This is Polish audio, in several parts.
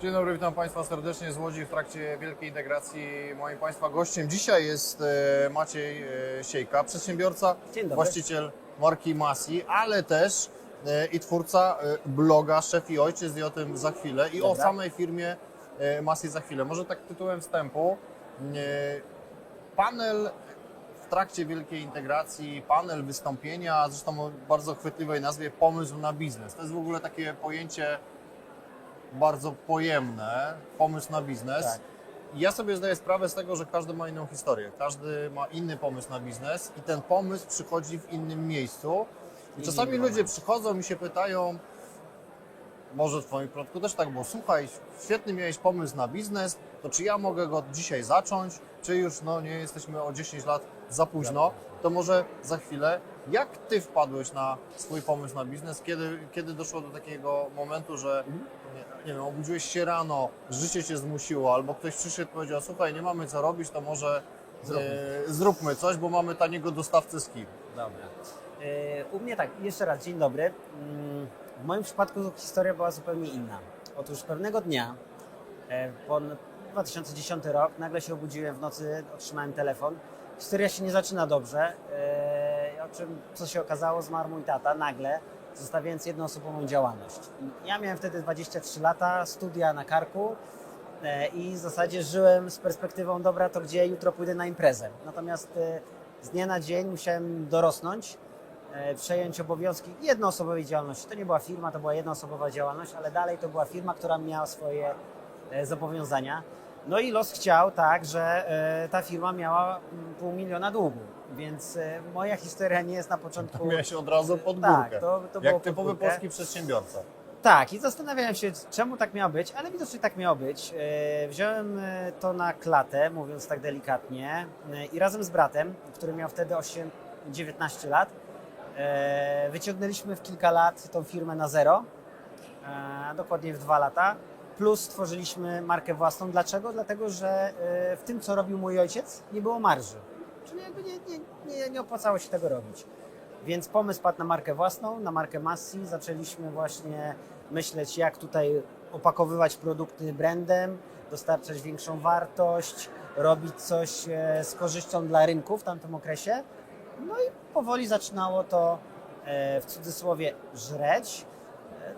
Dzień dobry, witam Państwa serdecznie z Łodzi w trakcie wielkiej integracji. Moim Państwa gościem dzisiaj jest e, Maciej e, Siejka, przedsiębiorca, właściciel marki Masi, ale też e, i twórca bloga Szef i Ojciec i o tym za chwilę i o Dobra. samej firmie Masi za chwilę. Może tak tytułem wstępu. Panel w trakcie wielkiej integracji, panel wystąpienia, zresztą o bardzo chwytliwej nazwie Pomysł na biznes. To jest w ogóle takie pojęcie bardzo pojemne, pomysł na biznes. Tak. I Ja sobie zdaję sprawę z tego, że każdy ma inną historię, każdy ma inny pomysł na biznes i ten pomysł przychodzi w innym miejscu. I czasami ludzie przychodzą i się pytają, może w Twoim przypadku też tak było, słuchaj, świetny miałeś pomysł na biznes, to czy ja mogę go dzisiaj zacząć, czy już no, nie jesteśmy o 10 lat za późno, to może za chwilę. Jak Ty wpadłeś na swój pomysł na biznes? Kiedy, kiedy doszło do takiego momentu, że nie, wiem, obudziłeś się rano, życie Cię zmusiło, albo ktoś przyszedł i powiedział, słuchaj, nie mamy co robić, to może Zróbmy. e, zróbmy coś, bo mamy taniego dostawcę z Kim. Dobra. E, U mnie tak, jeszcze raz, dzień dobry. Mm, W moim przypadku historia była zupełnie inna. Otóż pewnego dnia, e, po 2010 rok, nagle się obudziłem w nocy, otrzymałem telefon. Historia się nie zaczyna dobrze. e, O czym, co się okazało, zmarł mój tata nagle, zostawiając jednoosobową działalność. Ja miałem wtedy 23 lata, studia na karku. E, i w zasadzie żyłem z perspektywą, dobra, to gdzie jutro pójdę na imprezę. Natomiast e, z dnia na dzień musiałem dorosnąć, e, przejąć obowiązki jednoosobowej działalności. To nie była firma, to była jednoosobowa działalność, ale dalej to była firma, która miała swoje zobowiązania. No i los chciał tak, że e, ta firma miała mm, pół miliona długu, więc e, moja historia nie jest na początku... Miałeś od razu pod Tak, górkę. to- to było Jak typowy polski przedsiębiorca. Tak, i zastanawiałem się, czemu tak miało być, ale widocznie tak miało być. E, Wziąłem to na klatę, mówiąc tak delikatnie, i razem z bratem, który miał wtedy 8, 19 lat, wyciągnęliśmy w kilka lat tą firmę na zero, dokładnie w dwa lata, plus stworzyliśmy markę własną. Dlaczego? Dlatego, że e, w tym, co robił mój ojciec, nie było marży. Czyli jakby nie, nie, nie, nie opłacało się tego robić. Więc pomysł padł na markę własną, na markę Massi. Zaczęliśmy właśnie myśleć, jak tutaj opakowywać produkty brandem, dostarczać większą wartość, robić coś e, z korzyścią dla rynku w tamtym okresie. No i powoli zaczynało to e, w cudzysłowie żreć.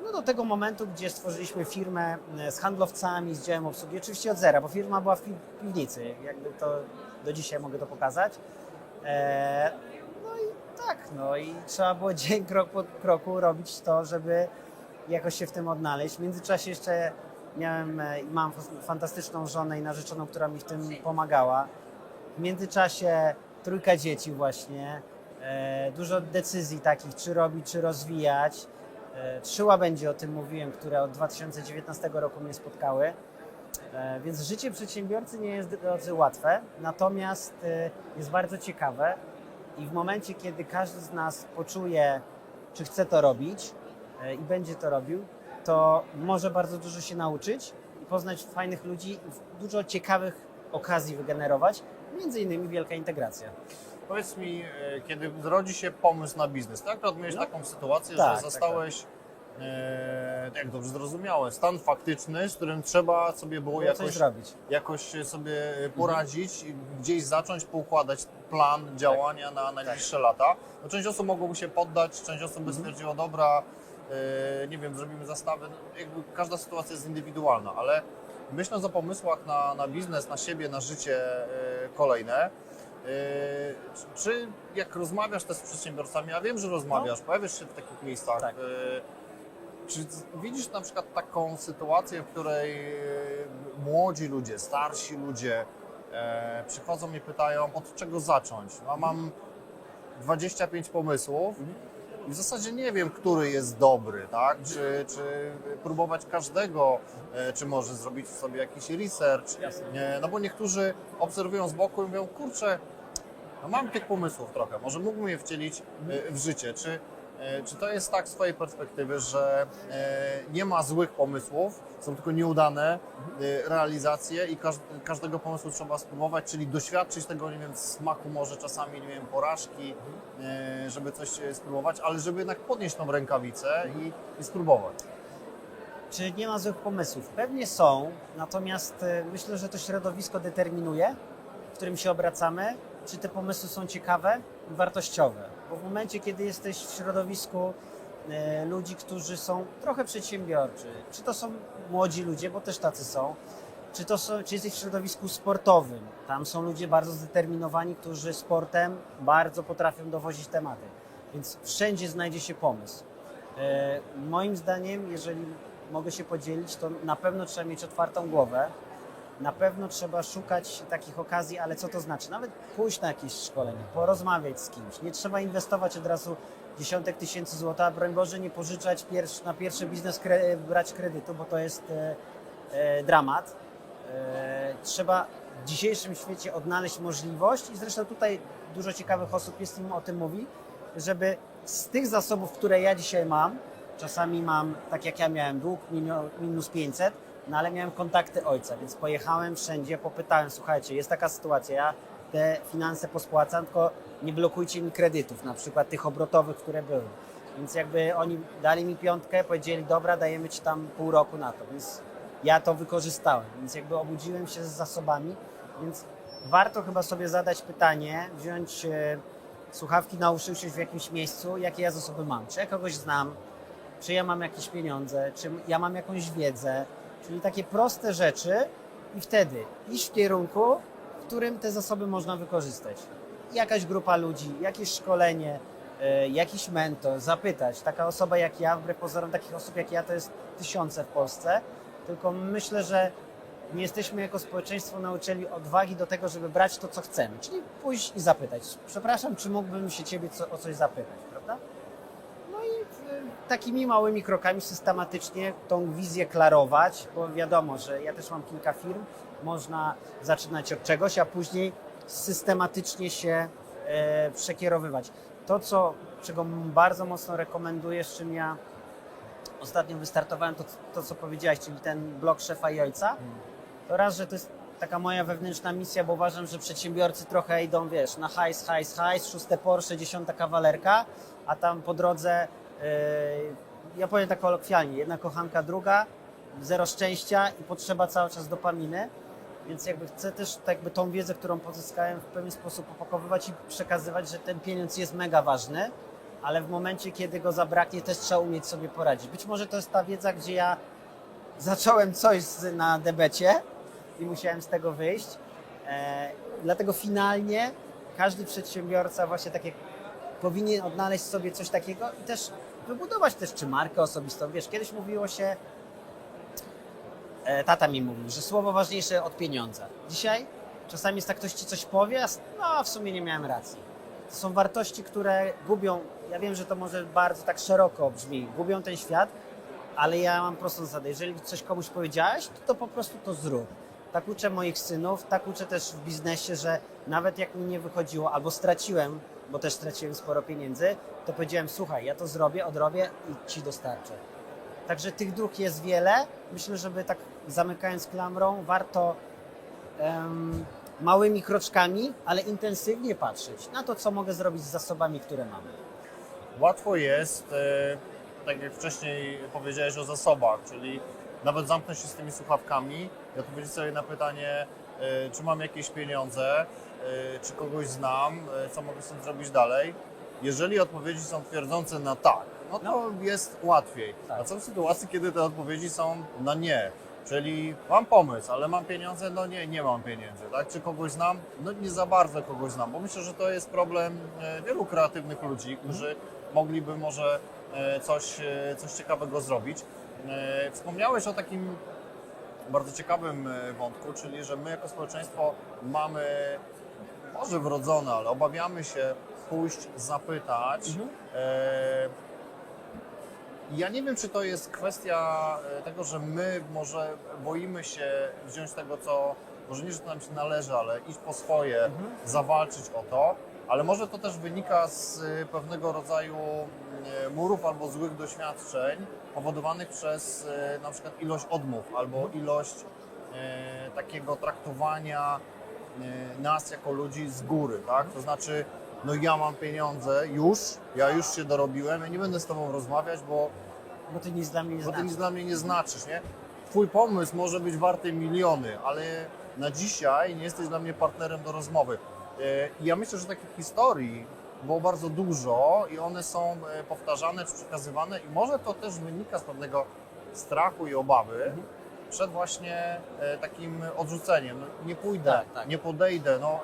No do tego momentu, gdzie stworzyliśmy firmę e, z handlowcami, z działem obsługi, oczywiście od zera, bo firma była w pi- piwnicy, jakby to do dzisiaj mogę to pokazać. E, No i tak, no i trzeba było dzień krok po kroku robić to, żeby jakoś się w tym odnaleźć. W międzyczasie jeszcze miałem e, i mam fantastyczną żonę i narzeczoną, która mi w tym pomagała. W międzyczasie trójka dzieci właśnie, dużo decyzji takich, czy robić, czy rozwijać. E, Trzy łabędzie o tym mówiłem, które od 2019 roku mnie spotkały. E, Więc życie przedsiębiorcy nie jest drodzy łatwe, natomiast e, jest bardzo ciekawe i w momencie, kiedy każdy z nas poczuje, czy chce to robić i będzie to robił, to może bardzo dużo się nauczyć i poznać fajnych ludzi i dużo ciekawych okazji wygenerować, między innymi wielka integracja. Powiedz mi, e, kiedy zrodzi się pomysł na biznes, tak? Akurat miałeś No. taką sytuację, Tak, że tak, zostałeś, e, jak dobrze zrozumiałem, stan faktyczny, z którym trzeba sobie było coś jakoś, jakoś sobie poradzić, i gdzieś zacząć poukładać plan działania Tak. na najbliższe lata. No, część osób mogłoby się poddać, część osób by Mhm. stwierdziła, dobra, e, nie wiem, zrobimy zastawy. No, Jakby każda sytuacja jest indywidualna, ale myśląc o pomysłach na, na biznes, na siebie, na życie e, kolejne, Czy jak rozmawiasz też z przedsiębiorcami, a wiem, że rozmawiasz, pojawiasz się w takich miejscach, Tak. yy, czy widzisz na przykład taką sytuację, w której yy, młodzi ludzie, starsi ludzie przychodzą i pytają, od czego zacząć? No, mam 25 pomysłów i w zasadzie nie wiem, który jest dobry, tak? Czy, czy próbować każdego, e, czy może zrobić sobie jakiś research? No bo niektórzy obserwują z boku i mówią, kurczę, no mam tych pomysłów trochę, może mógłbym je wcielić e, w życie. Czy, czy to jest tak z Twojej perspektywy, że e, nie ma złych pomysłów, są tylko nieudane e, realizacje i każ, każdego pomysłu trzeba spróbować, czyli doświadczyć tego, nie wiem, smaku może czasami, nie wiem, porażki, e, żeby coś e, spróbować, ale żeby jednak podnieść tą rękawicę i, i spróbować. czy nie ma złych pomysłów? Pewnie są, natomiast e, myślę, że to środowisko determinuje, w którym się obracamy, czy te pomysły są ciekawe i wartościowe. Bo w momencie, kiedy jesteś w środowisku e, ludzi, którzy są trochę przedsiębiorczy, czy to są młodzi ludzie, bo też tacy są, czy, to są, czy jesteś w środowisku sportowym, tam są ludzie bardzo zdeterminowani, którzy sportem bardzo potrafią dowozić tematy, więc wszędzie znajdzie się pomysł. E, moim zdaniem, jeżeli mogę się podzielić, to na pewno trzeba mieć otwartą głowę, na pewno trzeba szukać takich okazji, ale co to znaczy? Nawet pójść na jakieś szkolenie, porozmawiać z kimś. Nie trzeba inwestować od razu dziesiątek tysięcy złotych, a broń Boże nie pożyczać pierwszy, na pierwszy biznes kre, brać kredytu, bo to jest e, e, dramat. E, trzeba w dzisiejszym świecie odnaleźć możliwość i zresztą tutaj dużo ciekawych osób jest im o tym mówi, żeby z tych zasobów, które ja dzisiaj mam, czasami mam, tak jak ja miałem dług minus 500, no ale miałem kontakty ojca, więc pojechałem wszędzie, popytałem, słuchajcie, jest taka sytuacja, ja te finanse pospłacam, tylko nie blokujcie mi kredytów, na przykład tych obrotowych, które były. Więc jakby oni dali mi piątkę, powiedzieli, dobra, dajemy ci tam pół roku na to, więc ja to wykorzystałem, więc jakby obudziłem się z zasobami, więc warto chyba sobie zadać pytanie, wziąć e, słuchawki na uszy, w jakimś miejscu, jakie ja zasoby mam, czy ja kogoś znam, czy ja mam jakieś pieniądze, czy ja mam jakąś wiedzę, czyli takie proste rzeczy i wtedy iść w kierunku, w którym te zasoby można wykorzystać. Jakaś grupa ludzi, jakieś szkolenie, e, jakiś mentor, zapytać. Taka osoba jak ja, wbrew pozorom takich osób jak ja to jest tysiące w Polsce, tylko myślę, że nie jesteśmy jako społeczeństwo nauczyli odwagi do tego, żeby brać to, co chcemy, czyli pójść i zapytać. Przepraszam, czy mógłbym się ciebie o coś zapytać, prawda? No i y, takimi małymi krokami systematycznie tą wizję klarować, bo wiadomo, że ja też mam kilka firm, można zaczynać od czegoś, a później systematycznie się e, przekierowywać. To, co, czego bardzo mocno rekomenduję, z czym ja ostatnio wystartowałem, to, to co powiedziałeś, czyli ten blog szefa i ojca, to raz, że to jest taka moja wewnętrzna misja, bo uważam, że przedsiębiorcy trochę idą, wiesz, na hajs, hajs, hajs, szóste Porsche, dziesiąta kawalerka, a tam po drodze, yy, ja powiem tak kolokwialnie, jedna kochanka, druga, zero szczęścia i potrzeba cały czas dopaminy, więc jakby chcę też tak jakby tą wiedzę, którą pozyskałem w pewien sposób opakowywać i przekazywać, że ten pieniądz jest mega ważny, ale w momencie, kiedy go zabraknie, też trzeba umieć sobie poradzić. Być może to jest ta wiedza, gdzie ja zacząłem coś na debecie i musiałem z tego wyjść. E, dlatego finalnie każdy przedsiębiorca właśnie tak jak powinien odnaleźć sobie coś takiego i też wybudować też czy markę osobistą. Wiesz, kiedyś mówiło się, e, tata mi mówił, że słowo ważniejsze od pieniądza. Dzisiaj czasami jest tak, ktoś ci coś powie, a no w sumie nie miałem racji. To są wartości, które gubią, ja wiem, że to może bardzo tak szeroko brzmi, gubią ten świat, ale ja mam prostą zasadę. Jeżeli coś komuś powiedziałeś, to, to po prostu to zrób. Tak uczę moich synów, tak uczę też w biznesie, że nawet jak mi nie wychodziło albo straciłem, bo też straciłem sporo pieniędzy, to powiedziałem, słuchaj, ja to zrobię, odrobię i ci dostarczę. Także tych dróg jest wiele. Myślę, żeby tak zamykając klamrą, warto em, małymi kroczkami, ale intensywnie patrzeć na to, co mogę zrobić z zasobami, które mamy. Łatwo jest, e, tak jak wcześniej powiedziałeś o zasobach, czyli nawet zamknąć się z tymi słuchawkami i odpowiedzieć sobie na pytanie, e, czy mam jakieś pieniądze, e, czy kogoś znam, e, co mogę z tym zrobić dalej. Jeżeli odpowiedzi są twierdzące na tak, no to jest łatwiej. Tak. A co w sytuacji, kiedy te odpowiedzi są na nie? Czyli mam pomysł, ale mam pieniądze? No nie, nie mam pieniędzy. Tak? Czy kogoś znam? No nie za bardzo kogoś znam, bo myślę, że to jest problem wielu kreatywnych ludzi, którzy mogliby może coś, e, coś ciekawego zrobić. E, Wspomniałeś o takim bardzo ciekawym e, wątku, czyli że my jako społeczeństwo mamy może wrodzone, ale obawiamy się pójść, zapytać. E, ja nie wiem, czy to jest kwestia e, tego, że my może boimy się wziąć tego, co może nie, że to nam się należy, ale iść po swoje, zawalczyć o to, ale może to też wynika z e, pewnego rodzaju e, murów albo złych doświadczeń powodowanych przez e, na przykład ilość odmów albo ilość takiego traktowania nas jako ludzi z góry, tak? To znaczy, no ja mam pieniądze już, ja już się dorobiłem, ja nie będę z Tobą rozmawiać, bo Bo ty nic dla mnie nie bo ty nic dla mnie nie znaczysz, nie? Twój pomysł może być warty miliony, ale na dzisiaj nie jesteś dla mnie partnerem do rozmowy. E, I ja myślę, że takich historii było bardzo dużo i one są e, powtarzane czy przekazywane i może to też wynika z pewnego strachu i obawy Mhm. przed właśnie e, takim odrzuceniem. No, Nie pójdę, Tak, tak. nie podejdę. No,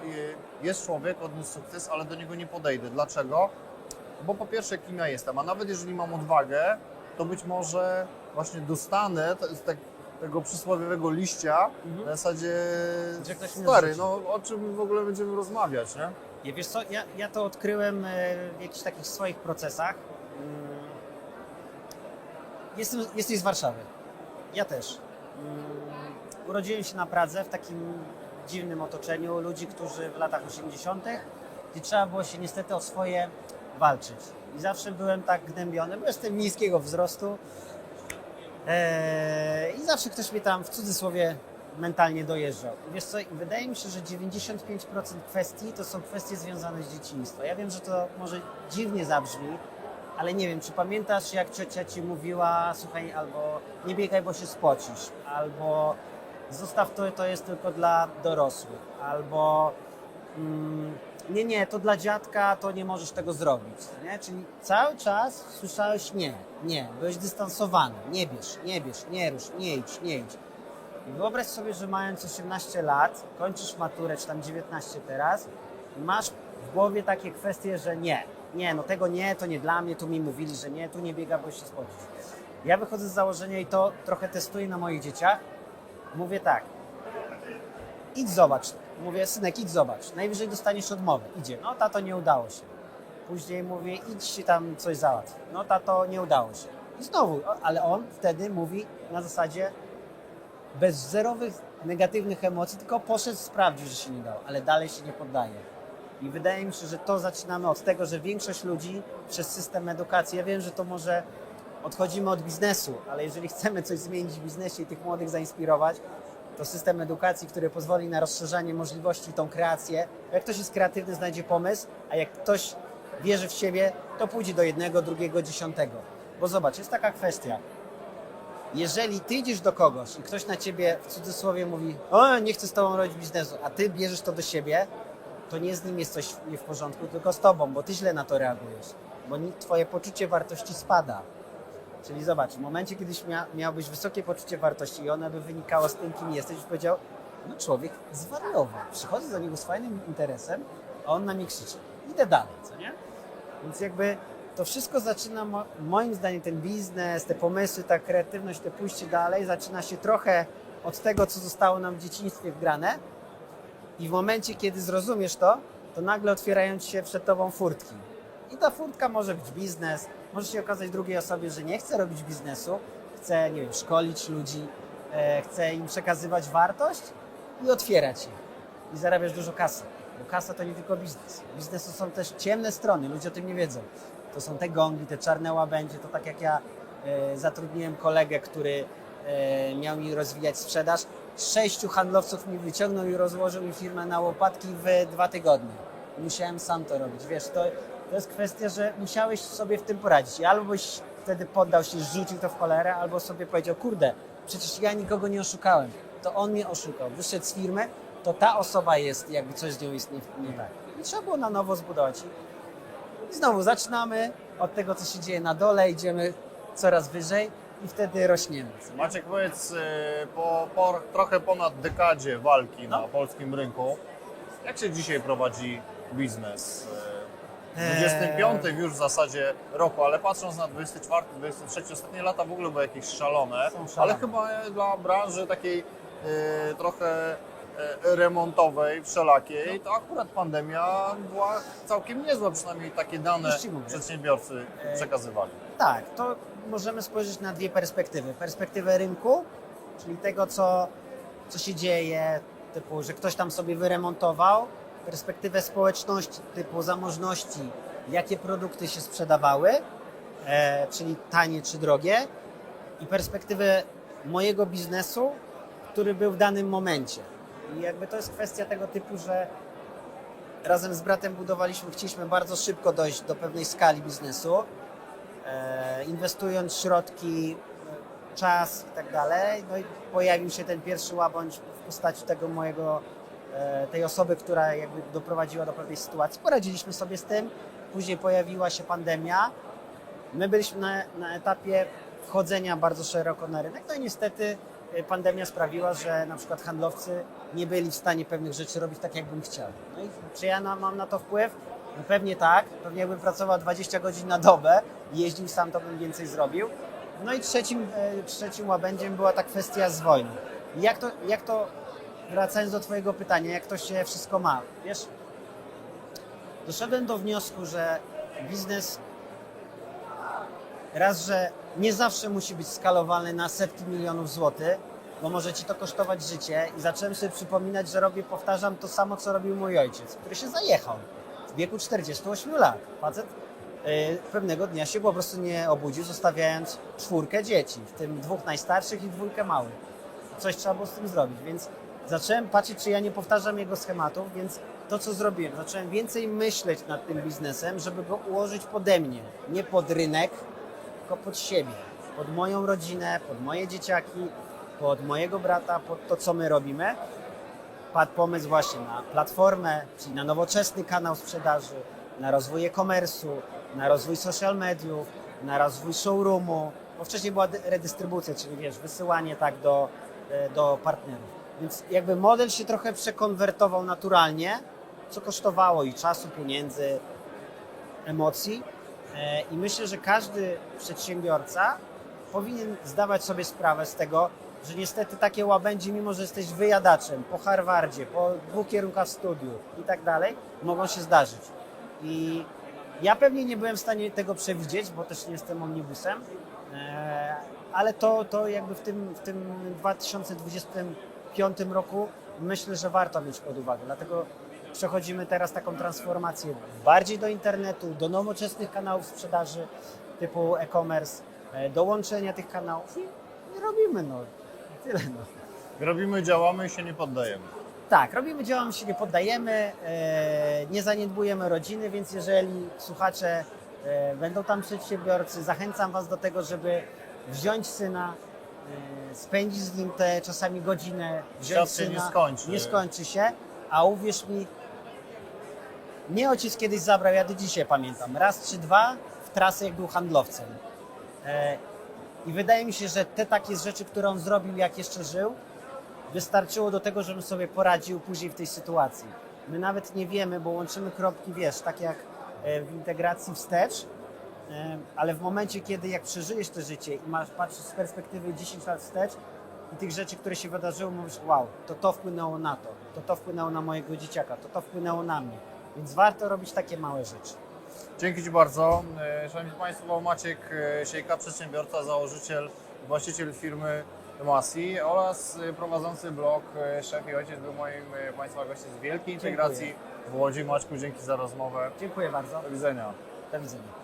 jest człowiek, odniósł sukces, ale do niego nie podejdę. Dlaczego? Bo po pierwsze, kim ja jestem, a nawet jeżeli mam odwagę, to być może właśnie dostanę te- z tak, tego przysłowiowego liścia Mhm. na zasadzie stary, no o czym w ogóle będziemy rozmawiać, nie? Ja, wiesz co, ja, ja to odkryłem e, w jakichś takich swoich procesach. Mm. Jestem, jesteś z Warszawy. Ja też. Mm, Urodziłem się na Pradze w takim dziwnym otoczeniu ludzi, którzy w latach 80., gdzie trzeba było się niestety o swoje walczyć. I zawsze byłem tak gnębiony, bo jestem niskiego wzrostu. Eee, I zawsze ktoś mnie tam w cudzysłowie mentalnie dojeżdżał. Wiesz co, wydaje mi się, że 95% kwestii to są kwestie związane z dzieciństwa. Ja wiem, że to może dziwnie zabrzmi, ale nie wiem, czy pamiętasz, jak ciocia ci mówiła, słuchaj, albo nie biegaj, bo się spocisz, albo zostaw to, to jest tylko dla dorosłych, albo mm, nie, nie, to dla dziadka, to nie możesz tego zrobić, nie? Czyli cały czas słyszałeś nie, nie, byłeś dystansowany, nie bierz, nie bierz, nie rusz, nie idź, nie idź. I wyobraź sobie, że mając 18 lat, kończysz maturę, czy tam 19 teraz, i masz w głowie takie kwestie, że nie, nie, no tego nie, to nie dla mnie, tu mi mówili, że nie, tu nie biega, bo się spocisz. Ja wychodzę z założenia i to trochę testuję na moich dzieciach. Mówię tak, idź zobacz. Mówię, synek, idź zobacz. Najwyżej dostaniesz odmowę. Idzie. No, tato, nie udało się. Później mówię, idź się tam coś załatw. No, tato, nie udało się. I znowu, ale on wtedy mówi na zasadzie bez zerowych negatywnych emocji, tylko poszedł, sprawdził, że się nie dało, ale dalej się nie poddaje. I wydaje mi się, że to zaczynamy od tego, że większość ludzi przez system edukacji, ja wiem, że to może odchodzimy od biznesu, ale jeżeli chcemy coś zmienić w biznesie i tych młodych zainspirować, to system edukacji, który pozwoli na rozszerzanie możliwości, tą kreację. Jak ktoś jest kreatywny, znajdzie pomysł, a jak ktoś wierzy w siebie, to pójdzie do jednego, drugiego, dziesiątego. Bo zobacz, jest taka kwestia. Jeżeli ty idziesz do kogoś i ktoś na ciebie w cudzysłowie mówi, o, nie chcę z tobą robić biznesu, a ty bierzesz to do siebie, to nie z nim jest coś nie w porządku, tylko z tobą, bo ty źle na to reagujesz. Bo twoje poczucie wartości spada. Czyli zobacz, w momencie, kiedyś mia, miałbyś wysokie poczucie wartości i ono by wynikało z tym, kim jesteś, byś powiedział, no człowiek zwariował. Przychodzę do niego z fajnym interesem, a on na mnie krzyczy. Idę dalej, co nie? Więc jakby to wszystko zaczyna, mo- moim zdaniem, ten biznes, te pomysły, ta kreatywność, te pójście dalej, zaczyna się trochę od tego, co zostało nam w dzieciństwie wgrane. I w momencie, kiedy zrozumiesz to, to nagle otwierają ci się przed tobą furtki. I ta furtka może być biznes, może się okazać drugiej osobie, że nie chce robić biznesu, chce, nie wiem, szkolić ludzi, e, chce im przekazywać wartość i otwierać je. I zarabiasz dużo kasy. Bo kasa to nie tylko biznes. Biznesu są też ciemne strony, ludzie o tym nie wiedzą. To są te gongi, te czarne łabędzie, to tak jak ja e, zatrudniłem kolegę, który e, miał mi rozwijać sprzedaż. Sześciu handlowców mi wyciągnął i rozłożył mi firmę na łopatki w dwa tygodnie. Musiałem sam to robić. Wiesz, to, to jest kwestia, że musiałeś sobie w tym poradzić. I albo byś wtedy poddał się, rzucił to w cholerę, albo sobie powiedział, kurde, przecież ja nikogo nie oszukałem. To on mnie oszukał. Wyszedł z firmy, to ta osoba jest, jakby coś z nią jest nie, nie tak. I trzeba było na nowo zbudować. I znowu zaczynamy od tego, co się dzieje na dole, idziemy coraz wyżej i wtedy rośniemy. Maciek, powiedz, y, po, po trochę ponad dekadzie walki No. na polskim rynku, jak się dzisiaj prowadzi biznes? Y, W Eee. 25 już w zasadzie roku, ale patrząc na 24, 23, ostatnie lata w ogóle były jakieś szalone, szalone. ale chyba dla branży takiej y, trochę y, remontowej, wszelakiej, to akurat pandemia była całkiem niezła, przynajmniej takie dane przedsiębiorcy Eee. przekazywali. Tak, to możemy spojrzeć na dwie perspektywy. Perspektywę rynku, czyli tego, co, co się dzieje, typu, że ktoś tam sobie wyremontował, perspektywę społeczności, typu zamożności, jakie produkty się sprzedawały, e, czyli tanie czy drogie, i perspektywę mojego biznesu, który był w danym momencie. I jakby to jest kwestia tego typu, że razem z bratem budowaliśmy, chcieliśmy bardzo szybko dojść do pewnej skali biznesu. e, inwestując środki, czas i tak dalej. No i pojawił się ten pierwszy łabędź w postaci tego mojego, tej osoby, która jakby doprowadziła do pewnej sytuacji. Poradziliśmy sobie z tym. Później pojawiła się pandemia. My byliśmy na, na etapie wchodzenia bardzo szeroko na rynek, no i niestety y, pandemia sprawiła, że na przykład handlowcy nie byli w stanie pewnych rzeczy robić tak, jakbym chciał. No i czy ja na, mam na to wpływ? No pewnie tak. Pewnie jakbym pracował 20 godzin na dobę i jeździł sam, to bym więcej zrobił. No i trzecim, y, trzecim łabędziem była ta kwestia z wojną. Jak to, jak to, wracając do Twojego pytania, jak to się wszystko ma? Wiesz, doszedłem do wniosku, że biznes raz, że nie zawsze musi być skalowalny na setki milionów złotych, bo może ci to kosztować życie i zacząłem sobie przypominać, że robię, powtarzam to samo, co robił mój ojciec, który się zajechał w wieku 48 lat. Facet y, pewnego dnia się po prostu nie obudził, zostawiając czwórkę dzieci, w tym dwóch najstarszych i dwójkę małych. Coś trzeba było z tym zrobić, więc zacząłem patrzeć, czy ja nie powtarzam jego schematów, więc to, co zrobiłem, zacząłem więcej myśleć nad tym biznesem, żeby go ułożyć pode mnie, nie pod rynek, tylko pod siebie, pod moją rodzinę, pod moje dzieciaki, pod mojego brata, pod to, co my robimy. Padł pomysł właśnie na platformę, czyli na nowoczesny kanał sprzedaży, na rozwój e-commerce'u, na rozwój social mediów, na rozwój showroomu, bo wcześniej była dy- redystrybucja, czyli wiesz, wysyłanie tak do, e, do partnerów. Więc jakby model się trochę przekonwertował naturalnie, co kosztowało i czasu, pieniędzy, emocji. E, I myślę, że każdy przedsiębiorca powinien zdawać sobie sprawę z tego, że niestety takie łabędzie, mimo że jesteś wyjadaczem po Harvardzie, po dwóch kierunkach studiów i tak dalej, mogą się zdarzyć. I ja pewnie nie byłem w stanie tego przewidzieć, bo też nie jestem omnibusem, e, ale to, to jakby w tym, w tym 2025 roku myślę, że warto mieć pod uwagę. Dlatego przechodzimy teraz taką transformację bardziej do internetu, do nowoczesnych kanałów sprzedaży typu e-commerce, e, do łączenia tych kanałów i, robimy no. Tyle no. Robimy, działamy i się nie poddajemy. Tak, robimy, działamy, się nie poddajemy, e, nie zaniedbujemy rodziny, więc jeżeli słuchacze e, będą tam przedsiębiorcy, zachęcam Was do tego, żeby wziąć syna, spędzić z nim te czasami godzinę, wziąć syna, nie skończy. nie skończy się, a uwierz mi, mnie ojciec kiedyś zabrał, ja do dzisiaj pamiętam, raz czy dwa w trasę, jak był handlowcem. E, I wydaje mi się, że te takie rzeczy, które on zrobił, jak jeszcze żył, wystarczyło do tego, żebym sobie poradził później w tej sytuacji. My nawet nie wiemy, bo łączymy kropki, wiesz, tak jak e, w integracji wstecz, e, ale w momencie, kiedy jak przeżyjesz to życie i masz patrzysz z perspektywy 10 lat wstecz i tych rzeczy, które się wydarzyły, mówisz, wow, to to wpłynęło na to, to to wpłynęło na mojego dzieciaka, to to wpłynęło na mnie. Więc warto robić takie małe rzeczy. Dzięki Ci bardzo. E, Szanowni Państwo, Maciek e, Siejka, przedsiębiorca, założyciel, właściciel firmy Masi oraz e, prowadzący blog Szef i Ojciec był moim Państwa gościem z Wielkiej Integracji w Łodzi. Maćku, dzięki za rozmowę. Dziękuję bardzo. Do widzenia. Do widzenia.